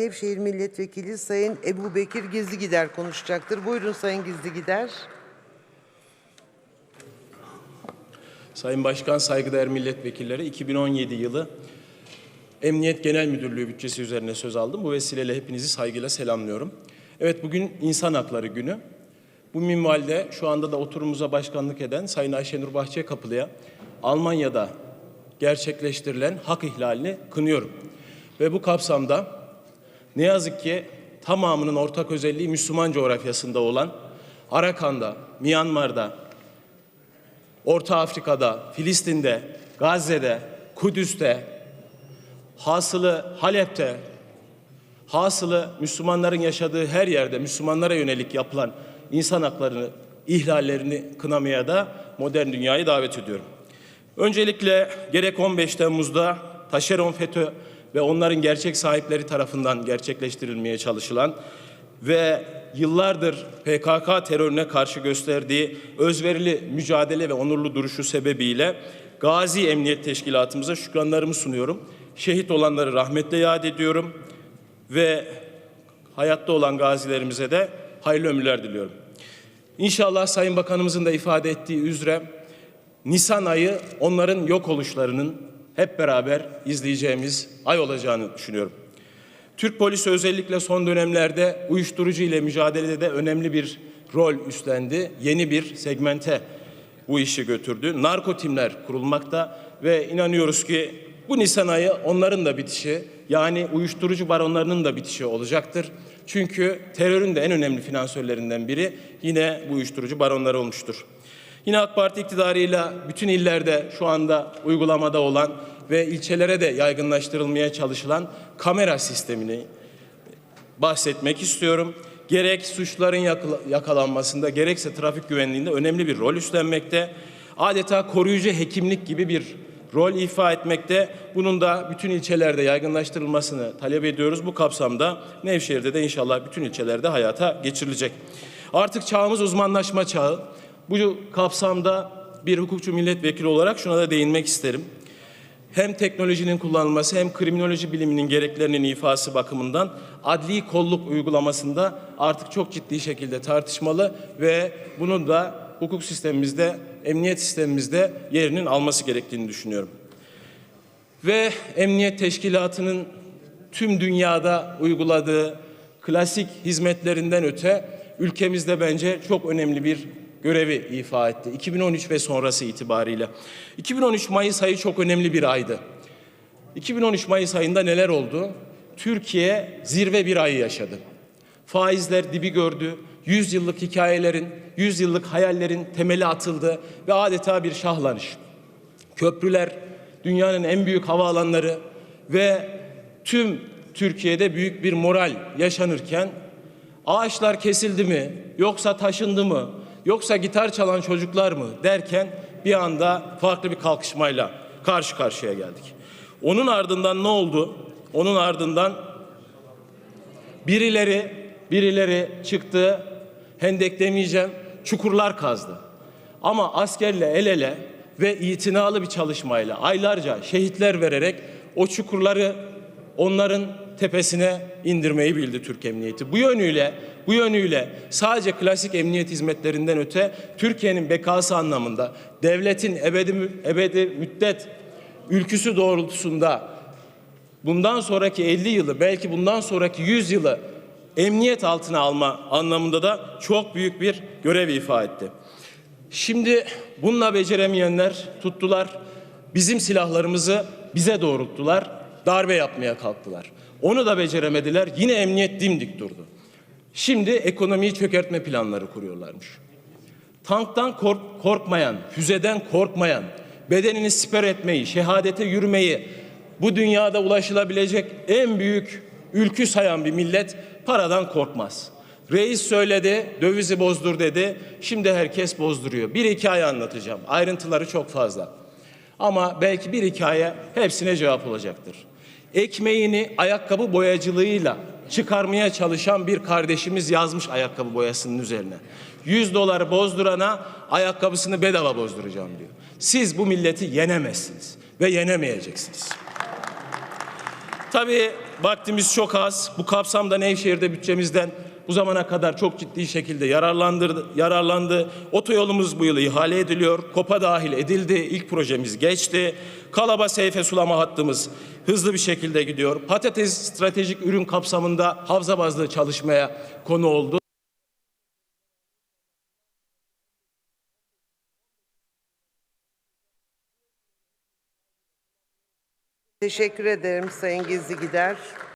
Nevşehir Milletvekili Sayın Ebu Bekir Gizli Gider konuşacaktır. Buyurun Sayın Gizli Gider. Sayın Başkan, saygıdeğer milletvekilleri 2017 yılı Emniyet Genel Müdürlüğü bütçesi üzerine söz aldım. Bu vesileyle hepinizi saygıyla selamlıyorum. Evet bugün İnsan Hakları Günü. Bu minvalde şu anda da oturumuza başkanlık eden Sayın Ayşenur Bahçekapılı'ya Almanya'da gerçekleştirilen hak ihlalini kınıyorum. Ve bu kapsamda ne yazık ki tamamının ortak özelliği Müslüman coğrafyasında olan Arakan'da, Myanmar'da, Orta Afrika'da, Filistin'de, Gazze'de, Kudüs'te, hasılı Halep'te, hasılı Müslümanların yaşadığı her yerde Müslümanlara yönelik yapılan insan haklarını ihlallerini kınamaya da modern dünyayı davet ediyorum. Öncelikle gerek 15 Temmuz'da taşeron FETÖ ve onların gerçek sahipleri tarafından gerçekleştirilmeye çalışılan ve yıllardır PKK terörüne karşı gösterdiği özverili mücadele ve onurlu duruşu sebebiyle Gazi Emniyet Teşkilatımıza şükranlarımı sunuyorum. Şehit olanları rahmetle yad ediyorum ve hayatta olan gazilerimize de hayırlı ömürler diliyorum. İnşallah Sayın Bakanımızın da ifade ettiği üzere Nisan ayı onların yok oluşlarının hep beraber izleyeceğimiz ay olacağını düşünüyorum. Türk polisi özellikle son dönemlerde uyuşturucu ile mücadelede de önemli bir rol üstlendi. Yeni bir segmente bu işi götürdü. Narko timler kurulmakta ve inanıyoruz ki bu Nisan ayı onların da bitişi yani uyuşturucu baronlarının da bitişi olacaktır. Çünkü terörün de en önemli finansörlerinden biri yine bu uyuşturucu baronları olmuştur. Yine AK Parti iktidarıyla bütün illerde şu anda uygulamada olan ve ilçelere de yaygınlaştırılmaya çalışılan kamera sistemini bahsetmek istiyorum. Gerek suçların yakala- yakalanmasında gerekse trafik güvenliğinde önemli bir rol üstlenmekte. Adeta koruyucu hekimlik gibi bir rol ifa etmekte. Bunun da bütün ilçelerde yaygınlaştırılmasını talep ediyoruz. Bu kapsamda Nevşehir'de de inşallah bütün ilçelerde hayata geçirilecek. Artık çağımız uzmanlaşma çağı. Bu kapsamda bir hukukçu milletvekili olarak şuna da değinmek isterim hem teknolojinin kullanılması hem kriminoloji biliminin gereklerinin ifası bakımından adli kolluk uygulamasında artık çok ciddi şekilde tartışmalı ve bunun da hukuk sistemimizde, emniyet sistemimizde yerinin alması gerektiğini düşünüyorum. Ve emniyet teşkilatının tüm dünyada uyguladığı klasik hizmetlerinden öte ülkemizde bence çok önemli bir görevi ifa etti. 2013 ve sonrası itibariyle. 2013 Mayıs ayı çok önemli bir aydı. 2013 Mayıs ayında neler oldu? Türkiye zirve bir ayı yaşadı. Faizler dibi gördü. 100 yıllık hikayelerin, 100 yıllık hayallerin temeli atıldı ve adeta bir şahlanış. Köprüler, dünyanın en büyük havaalanları ve tüm Türkiye'de büyük bir moral yaşanırken ağaçlar kesildi mi yoksa taşındı mı yoksa gitar çalan çocuklar mı derken bir anda farklı bir kalkışmayla karşı karşıya geldik. Onun ardından ne oldu? Onun ardından birileri birileri çıktı hendek demeyeceğim çukurlar kazdı. Ama askerle el ele ve itinalı bir çalışmayla aylarca şehitler vererek o çukurları onların tepesine indirmeyi bildi Türk Emniyeti. Bu yönüyle bu yönüyle sadece klasik emniyet hizmetlerinden öte Türkiye'nin bekası anlamında devletin ebedi, ebedi müddet ülküsü doğrultusunda bundan sonraki 50 yılı belki bundan sonraki 100 yılı emniyet altına alma anlamında da çok büyük bir görev ifa etti. Şimdi bununla beceremeyenler tuttular. Bizim silahlarımızı bize doğrulttular. Darbe yapmaya kalktılar. Onu da beceremediler. Yine emniyet dimdik durdu. Şimdi ekonomiyi çökertme planları kuruyorlarmış. Tanktan kork- korkmayan, füzeden korkmayan, bedenini siper etmeyi, şehadete yürümeyi, bu dünyada ulaşılabilecek en büyük ülkü sayan bir millet paradan korkmaz. Reis söyledi, dövizi bozdur dedi. Şimdi herkes bozduruyor. Bir hikaye anlatacağım. Ayrıntıları çok fazla. Ama belki bir hikaye hepsine cevap olacaktır. Ekmeğini ayakkabı boyacılığıyla çıkarmaya çalışan bir kardeşimiz yazmış ayakkabı boyasının üzerine. 100 doları bozdurana ayakkabısını bedava bozduracağım diyor. Siz bu milleti yenemezsiniz ve yenemeyeceksiniz. Tabii vaktimiz çok az. Bu kapsamda Nevşehir'de bütçemizden bu zamana kadar çok ciddi şekilde yararlandı. yararlandı. Otoyolumuz bu yıl ihale ediliyor. KOP'a dahil edildi. İlk projemiz geçti. Kalaba Seyfe sulama hattımız hızlı bir şekilde gidiyor. Patates stratejik ürün kapsamında havza bazlı çalışmaya konu oldu. Teşekkür ederim Sayın Gizli Gider.